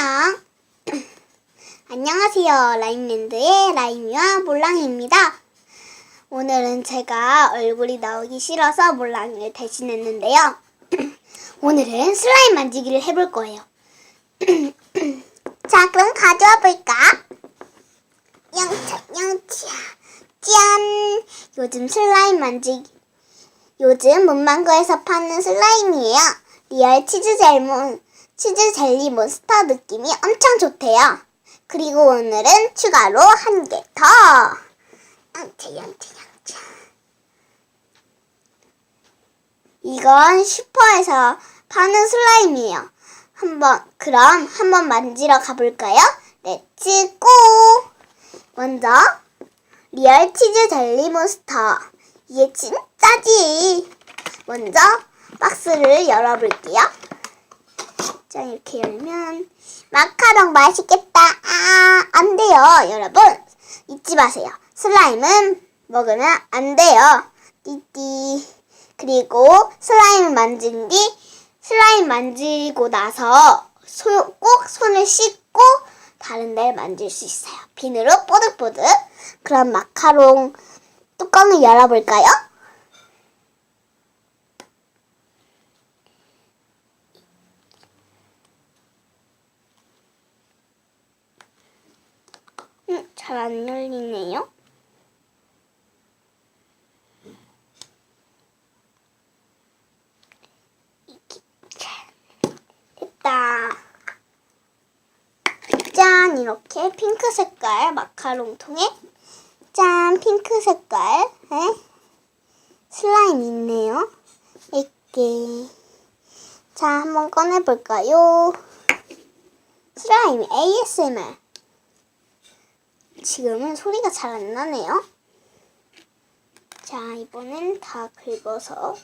안녕. 안녕하세요. 라임랜드의 라임이와 몰랑이입니다. 오늘은 제가 얼굴이 나오기 싫어서 몰랑이를 대신했는데요. 오늘은 슬라임 만지기를 해볼 거예요. 자, 그럼 가져와 볼까? 영차, 영차. 짠! 요즘 슬라임 만지기, 요즘 문방구에서 파는 슬라임이에요. 리얼 치즈 젤몬, 치즈 젤리 몬스터 느낌이 엄청 좋대요. 그리고 오늘은 추가로 한 개 더. 양채, 양채, 양채. 이건 슈퍼에서 파는 슬라임이에요. 한번, 그럼 한번 만지러 가볼까요? 렛츠 고! 먼저, 리얼 치즈 젤리 몬스터. 이게 진짜지. 먼저 박스를 열어볼게요. 자, 이렇게 열면 마카롱 맛있겠다. 아, 안 돼요. 여러분, 잊지 마세요. 슬라임은 먹으면 안 돼요. 띠띠. 그리고 슬라임 만진 뒤 슬라임 만지고 나서 소- 꼭 손을 씻고 다른 데를 만질 수 있어요. 비누로 뽀득뽀득. 그럼 마카롱 뚜껑을 열어볼까요? 음, 잘안 열리네요. 됐다. 짠! 이렇게 핑크 색깔 마카롱 통에 짠! 핑크 색깔 에 슬라임 있네요. 이렇게. 자, 한번 꺼내볼까요? 슬라임 ASMR. 지금은 소리가 잘 안 나네요. 자, 이번엔 다 긁어서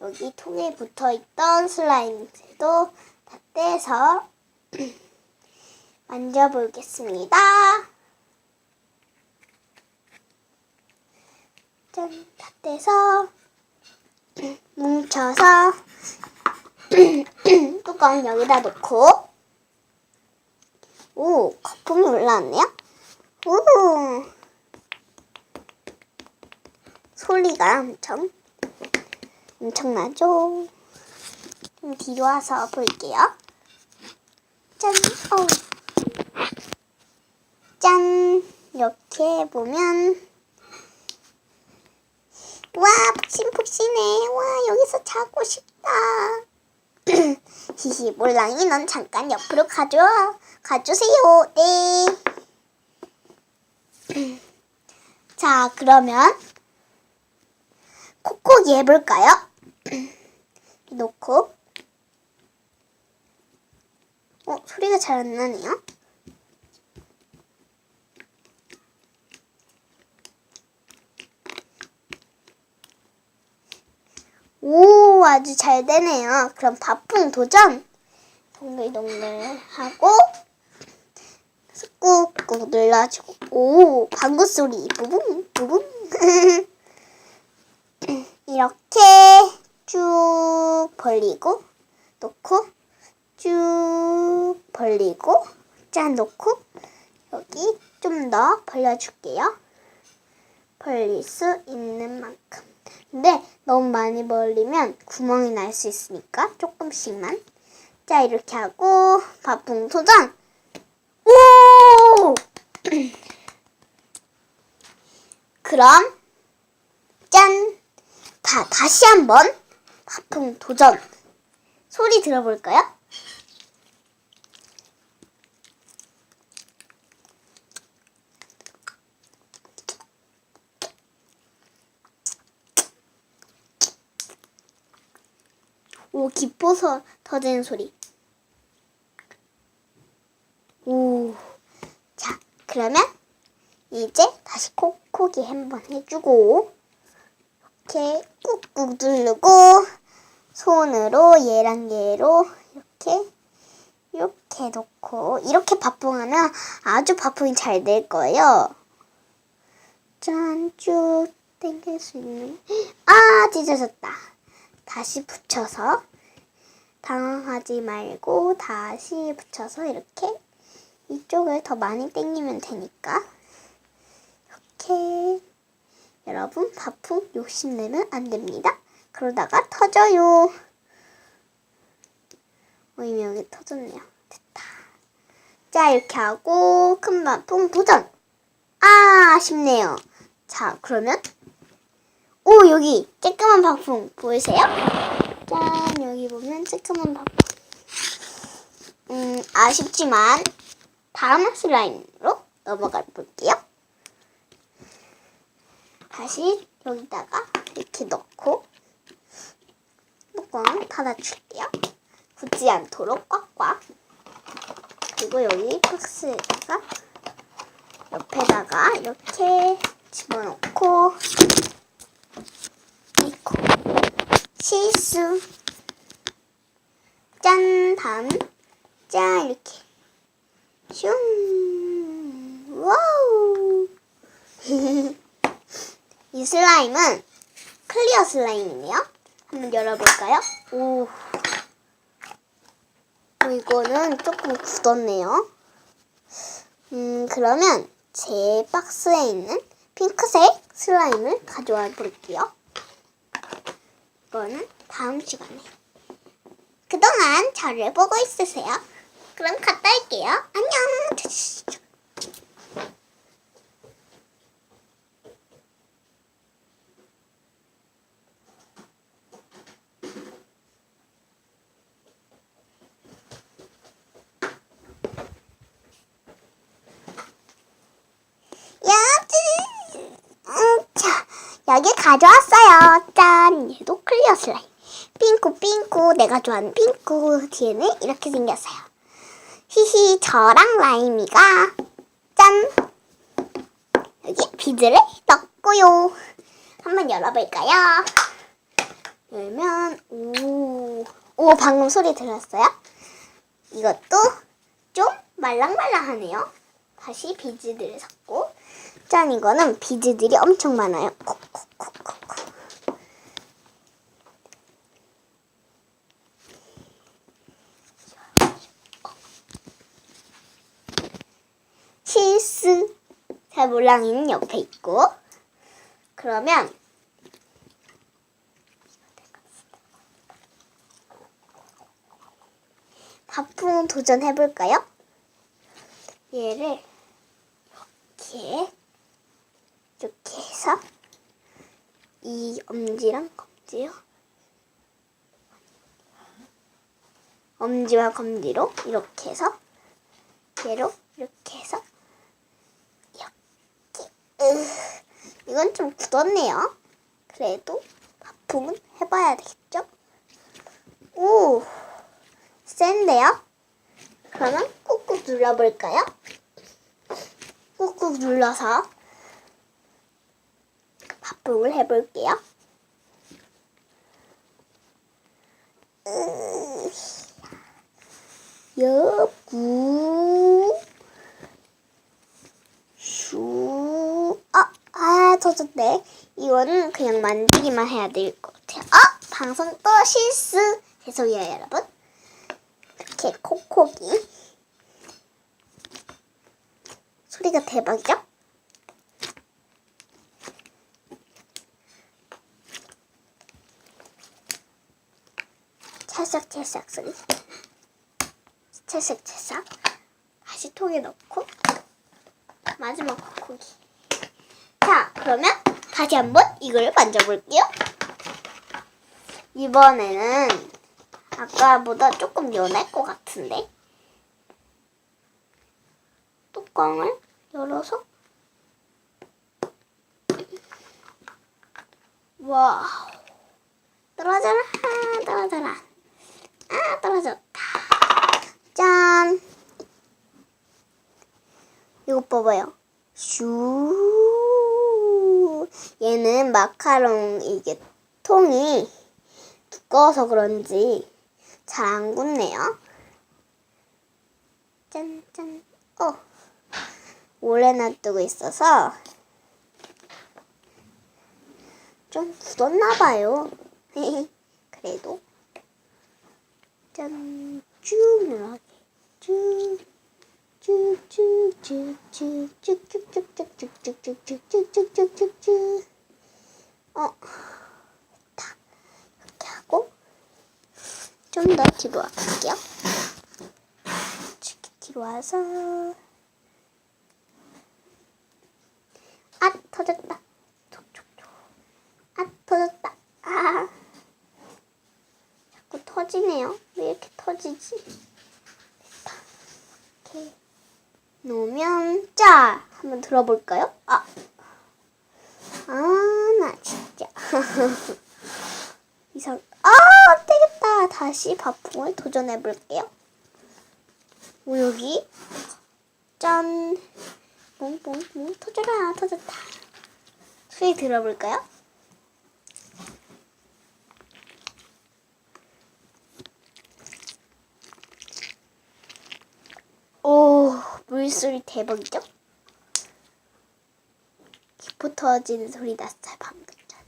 여기 통에 붙어 있던 슬라임들도 다 떼서 만져보겠습니다. 짠, 다 떼서 뭉쳐서 뚜껑 여기다 놓고 오, 거품이 올라왔네요. 오, 소리가 엄청 엄청나죠? 좀 뒤로 와서 볼게요. 짠, 어, 짠, 이렇게 보면 와, 푹신푹신해. 와, 여기서 자고 싶다. 히히, 몰랑이 넌 잠깐 옆으로 가줘. 가주세요. 네. 자, 그러면 콕콕이 해볼까요? 놓고. 어, 소리가 잘 안 나네요. 오, 아주 잘 되네요. 그럼 바풍 도전! 동글동글 하고, 꾹꾹 눌러주고, 오, 방구 소리, 부붕, 부붕. 이렇게 쭉 벌리고, 놓고, 쭉 벌리고, 짠 놓고, 여기 좀 더 벌려줄게요. 벌릴 수 있는 만큼. 근데 너무 많이 벌리면 구멍이 날 수 있으니까 조금씩만. 자, 이렇게 하고 바풍 도전! 오! 그럼 짠! 다 다시 한번 바풍 도전. 소리 들어볼까요? 오, 기뻐서 터지는 소리. 오. 자, 그러면 이제 다시 콕콕이 한번 해주고, 이렇게 꾹꾹 누르고, 손으로 얘랑 얘로 이렇게, 이렇게 놓고, 이렇게 바풍하면 아주 바풍이 잘 될 거예요. 짠, 쭉 당길 수 있는. 아, 찢어졌다. 다시 붙여서 당황하지 말고 다시 붙여서 이렇게 이쪽을 더 많이 당기면 되니까 이렇게 여러분 바풍 욕심내면 안 됩니다. 그러다가 터져요. 어, 이미 여기 터졌네요. 됐다. 자 이렇게 하고 큰 바풍 도전. 아 아쉽네요. 자 그러면 오 여기 쬐끄만 바풍 보이세요? 짠 여기 보면 쬐끄만 바풍. 음 아쉽지만 다음 슬라임으로 넘어가 볼게요. 다시 여기다가 이렇게 넣고 뚜껑 닫아줄게요. 굳지 않도록 꽉꽉. 그리고 여기 박스에다가 옆에다가 이렇게 집어넣고 아이고 실수. 짠 다음. 짠 이렇게. 슝. 와우 이 슬라임은 클리어 슬라임이네요. 한번 열어볼까요? 오. 어, 이거는 조금 굳었네요. 음 그러면 제 박스에 있는 핑크색 슬라임을 가져와 볼게요. 이거는 다음 시간에. 그동안 저를 보고 있으세요. 그럼 갔다 올게요. 안녕 야, 찌- 음, 자, 여기 가져왔어요. 짠, 얘도 클리어 슬라임. 핑크, 핑크, 내가 좋아하는 핑크. 뒤에는 이렇게 생겼어요. 히히, 저랑 라임이가, 짠. 여기 비즈를 넣고요. 한번 열어볼까요? 열면, 오, 오, 방금 소리 들었어요? 이것도 좀 말랑말랑하네요. 다시 비즈들을 섞고 짠 이거는 비즈들이 엄청 많아요. 실수 살몰랑이는 옆에 있고 그러면 바풍 도전해볼까요? 얘를 이렇게 해서 이 엄지랑 검지요. 엄지와 검지로 이렇게 해서 얘로 이렇게 해서 이렇게 으, 이건 좀 굳었네요. 그래도 바풍은 해봐야 되겠죠? 오 센데요? 그러면 꾹꾹 눌러볼까요? 꾹꾹 눌러서 바풍을 해볼게요. 으, 여구 슈 아, 아 터졌네. 이거는 그냥 만지기만 해야 될 것 같아요. 아! 방송 또 실수! 죄송해요, 여러분. 이렇게 콕콕이 소리가 대박이죠? 찰싹찰싹 소리? 찰싹찰싹 다시 통에 넣고 마지막 콕콕이 자 그러면 다시 한번 이걸 만져볼게요. 이번에는 아까보다 조금 연할 것 같은데? 뚜껑을 열어서? 와우. 떨어져라 떨어져라 아 떨어졌다 짠. 이거 봐봐요. 슈. 얘는 마카롱 이게 통이 두꺼워서 그런지 잘 안 굳네요. 짠짠. 어. 오래 놔두고 있어서 좀 굳었나 봐요. 그래도 짠, 쭉 늘어가게. 쭉, 쭉, 쭉, 쭉, 쭉, 쭉, 쭉, 쭉, 쭉, 쭉, 쭉, 쭉, 쭉, 쭉, 쭉, 쭉, 쭉, 쭉. 어, 됐다. 이렇게 하고 좀 더 뒤로 와볼게요. 뒤로 와서 아 터졌다. 촉촉촉. 아 터졌다. 아 자꾸 터지네요. 왜 이렇게 터지지? 됐다. 이렇게 놓으면 짜 한번 들어볼까요? 아. 아, 나 진짜. 이상, 아, 안 되겠다. 다시 바풍을 도전해 볼게요. 오, 여기. 짠. 뽕뽕뽕 터져라, 터졌다. 소리 들어볼까요? 오, 물소리 대박이죠? 터지는 소리 났어요, 방금 전에.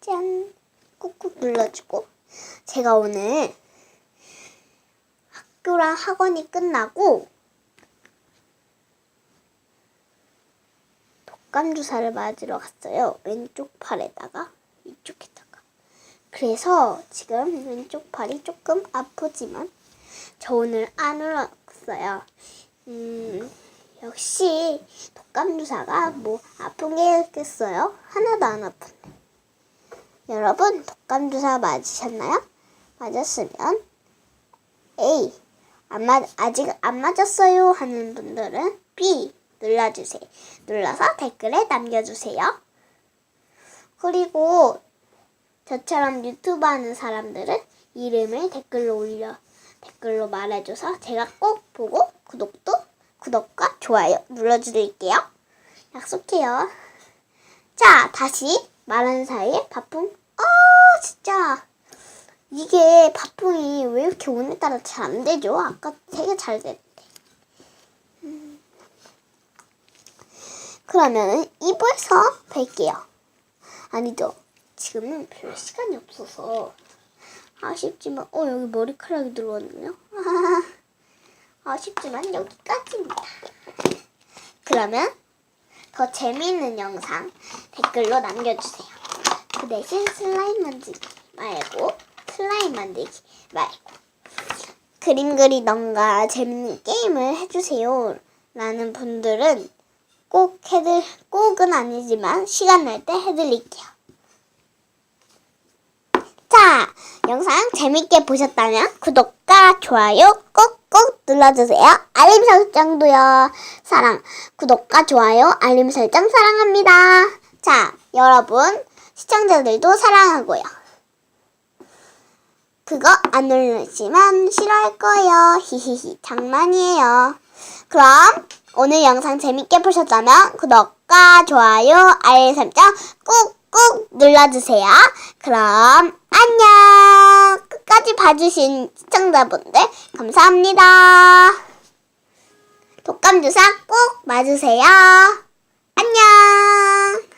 짠! 꾹꾹 눌러주고. 제가 오늘 학교랑 학원이 끝나고 독감 주사를 맞으러 갔어요. 왼쪽 팔에다가 이쪽에다가. 그래서 지금 왼쪽 팔이 조금 아프지만 저 오늘 안 울었어요. 음, 역시 독감 주사가 뭐 아픈 게 있겠어요? 하나도 안 아픈데. 여러분 독감 주사 맞으셨나요? 맞았으면 A 안 맞, 아직 안 맞았어요 하는 분들은 B 눌러주세요. 눌러서 댓글에 남겨주세요. 그리고 저처럼 유튜브 하는 사람들은 이름을 댓글로 올려 댓글로 말해줘서 제가 꼭 보고 구독도 구독과 좋아요 눌러드릴게요. 약속해요. 자 다시 말하는 사이에 바풍. 아 진짜 이게 바풍이 왜 이렇게 오늘따라 잘 안 되죠? 아까 되게 잘 됐는데. 음. 그러면 2부에서 뵐게요. 아니죠. 지금은 별 시간이 없어서 아쉽지만 어 여기 머리카락이 들어왔네요. 아쉽지만 여기까지입니다. 그러면 더 재미있는 영상 댓글로 남겨주세요. 그 대신 슬라임 만들기 말고 슬라임 만들기 말고 그림 그리던가 재밌는 게임을 해주세요. 라는 분들은 꼭 해드 꼭은 아니지만 시간 날 때 해드릴게요. 자, 영상 재밌게 보셨다면 구독과 좋아요 꼭꼭 눌러주세요. 알림 설정도요. 사랑, 구독과 좋아요, 알림 설정 사랑합니다. 자, 여러분, 시청자들도 사랑하고요. 그거 안 누르시면 싫어할 거예요. 히히히, 장난이에요. 그럼 오늘 영상 재밌게 보셨다면 구독과 좋아요, 알림 설정 꾹 꾹 눌러주세요. 그럼 안녕. 끝까지 봐주신 시청자분들 감사합니다. 독감 주사 꼭 맞으세요. 안녕.